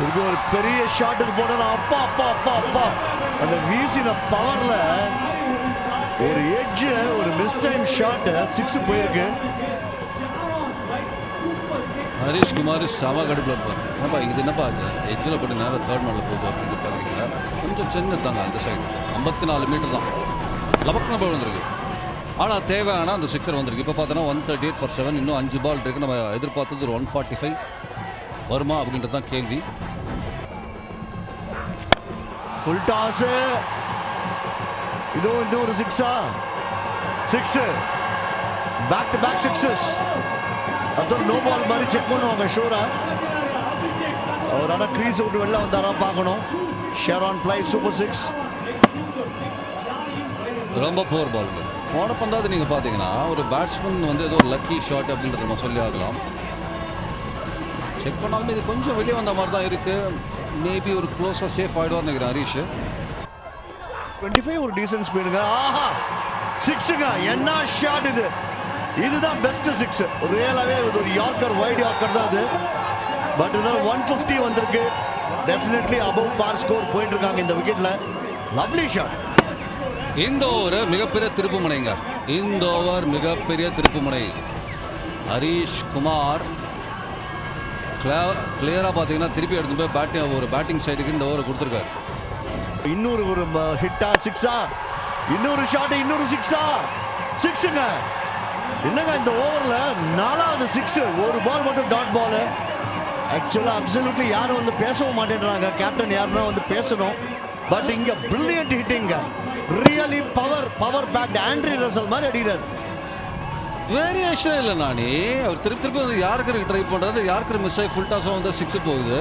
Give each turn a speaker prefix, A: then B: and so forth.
A: திருப்பி ஒரு பெரிய ஷாட்டுக்கு போனா அப்பா அப்பா அப்பா அப்பா. அந்த வீசின பவர்ல ஒரு எட்ஜ் ஒரு மிஸ் டைம் ஷாட் சிக்ஸ் போயிருக்கு.
B: ஹரிஷ் குமார் செம கடுப்பில் இருப்பார். என்னப்பா இது என்னப்பா அது எஜ்ஜில் போட்டு நேரம் தேர்ட் மேலே போகுது அப்படின்னு பார்க்குறீங்களா கொஞ்சம் சின்னதாங்க அந்த சைடு ஐம்பத்தி நாலு மீட்டர் தான். லபக்கு போய் வந்திருக்கு ஆனால் தேவையான அந்த சிக்ஸர் வந்திருக்கு. இப்போ பார்த்தோன்னா one thirty eight for seven இன்னும் அஞ்சு பால் இருக்குது நம்ம எதிர்பார்த்தது ஒரு ஒன் ஃபார்ட்டி ஃபைவ் வருமா அப்படின்றது தான் கேள்வி.
A: ஃபுல் டாஸ் இது ஒரு சிக்ஸா six back to back sixes அப்புறம் நோ பால் மாதிரி செக் பண்ணுவாங்க ஷூரா அவர் ஆனால் க்ரீஸ் விட்டு வெளில வந்தாரா பார்க்கணும். ஷேரான் பிளை சூப்பர் சிக்ஸ்
B: ரொம்ப போர் பால் போன பந்தாவது நீங்கள் பார்த்தீங்கன்னா ஒரு பேட்ஸ்மேன் வந்து ஏதோ லக்கி ஷாட் அப்படின்றத நம்ம சொல்லி ஆகலாம். செக் பண்ணாலுமே இது கொஞ்சம் வெளியே வந்த மாதிரி தான் இருக்குது மேபி ஒரு க்ளோஸாக சேஃப் ஆகிடுவார்னு நினைக்கிறேன் ஹரிஷ்.
A: டுவெண்ட்டி ஃபைவ் ஒரு டீசன்ட் ஸ்பீடுங்க ஆஹா! சிக்ஸுங்க என்ன ஷாட் இது? இதுதான் பெஸ்ட் சிக்ஸ் ரியலாகவே இது ஒரு யார்க்கர் வைட் யார்க்கர் தான் இது பட் இருந்தாலும் ஒன் ஃபிஃப்டி வந்திருக்கு. டெஃபினெட்லி அபவ் பார் ஸ்கோர் போயிட்டு இருக்காங்க இந்த விக்கெட்ல லவ்லி ஷாட்
B: இந்த ஓவர் மிகப்பெரிய திருப்புமுனைங்க. இந்த ஓவர் மிகப்பெரிய திருப்புமுனை. ஹரீஷ் குமார் கிளியராக பார்த்தீங்கன்னா திருப்பி எடுத்து போய் பேட்டிங் ஒரு பேட்டிங் சைடுக்கு இந்த ஓவர் கொடுத்துருக்காரு.
A: இன்னொரு ஒரு ஹிட்டா சிக்ஸா இன்னொரு ஷாட் இன்னொரு சிக்ஸா சிக்ஸுங்க என்னங்க இந்த ஓவரில் நாலாவது சிக்ஸ் ஒரு பால் மட்டும் டாட் பால் ஆக்சுவலாக அப்சல்யூட்லி யாரும் வந்து பேசவும் மாட்டேன்றாங்க. கேப்டன் யாருன்னா வந்து பேசணும். பட் இங்கே brilliant ஹிட்டிங்க really power power pack Andre Russell மாதிரி அடிக்கிறார்.
B: வேரியேஷனே இல்லை நானி. அவர் திருப்பி திருப்பி வந்து யாருக்கு ட்ரை பண்ணுறது யாருக்கு மிஸ் ஆகி ஃபுல் டாஸாக வந்து சிக்ஸ் போகுது?